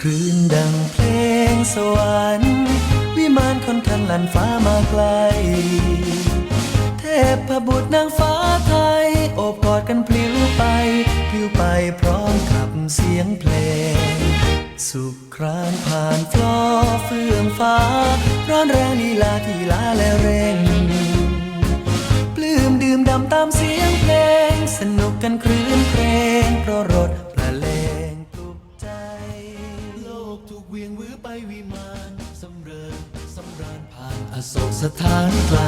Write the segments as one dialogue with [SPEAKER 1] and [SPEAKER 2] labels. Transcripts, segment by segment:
[SPEAKER 1] คลื่นดังเพลงสวรรค์วิมานคนทันลันฟ้ามาไกล เทพบุตรนางฟ้าไทย โอบกอดกันพลิ้วไปพลิ้วไปพร้อมกับเสียงเพลง สุขครานผ่านฟลอเฟื่องฟ้า ร้อนแรงลีลาที่ลาและเร่ง ปลื้มดื่มดำตามเสียงเพลง สนุกกันครื้นเพลงเพราะรถ วิมานสำเริญสำราญผ่านอโศกสถานไกล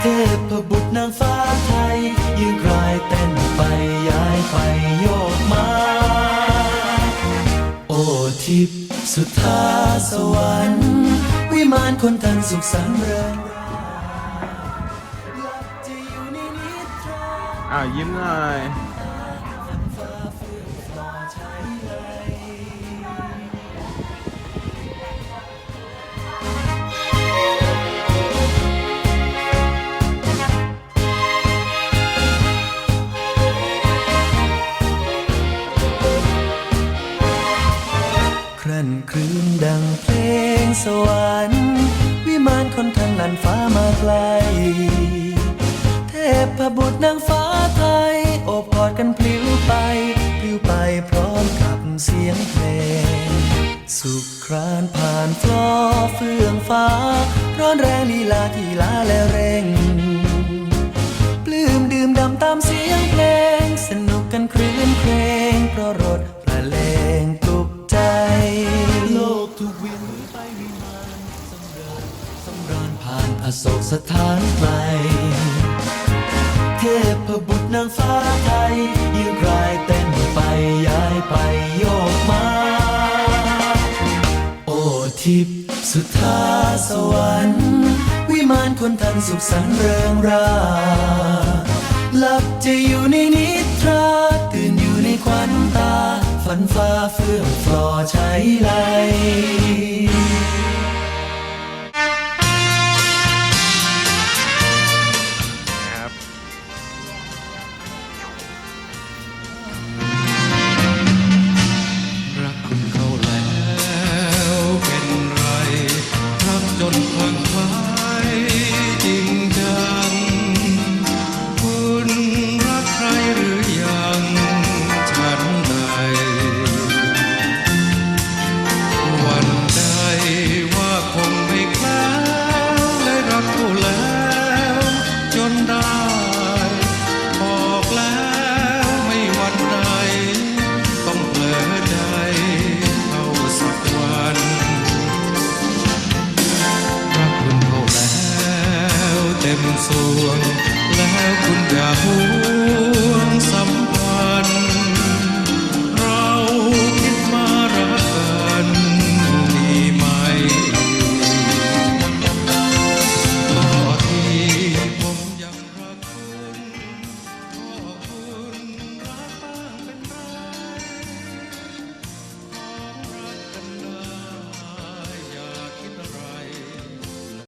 [SPEAKER 1] เทพบุตรนางฟ้าไทย ยืนกรายเต้นไปย้ายไปโยกมา โอทิพสุธาสวรรค์วิมานคนทันสุขสันต์เริงหลับจะอยู่ในนิทรา
[SPEAKER 2] อ้าวยิ้มหน่อย
[SPEAKER 1] เพลงสวรรค์ วิมานคนทันลันฟ้ามาไกล เทพบุตรนางฟ้าไทย โอบกอดกันพลิ้วไปพลิ้วไปพร้อมกับเสียงเพลง สุขครานผ่านฟลอเฟื่องฟ้า ร้อนแรงลีลาที่ลาและเร่ง ปลื้มดื่มดำตามเสียงเพลง สนุกกันครื อโศกสถานไกล เทพบุตรนางฟ้าไทย ยืนกรายเต้นไปย้ายไปโยกมา โอทิพสุธาสวรรค์ วิมานคนทันสุขสันเริงราหลับจะอยู่ในนิทราตื่นอยู่ในควันตา ฝันฟ้าเฟื่องฟลอใช้ไหล
[SPEAKER 3] ส่วงแล้วคุณอย่าห่ว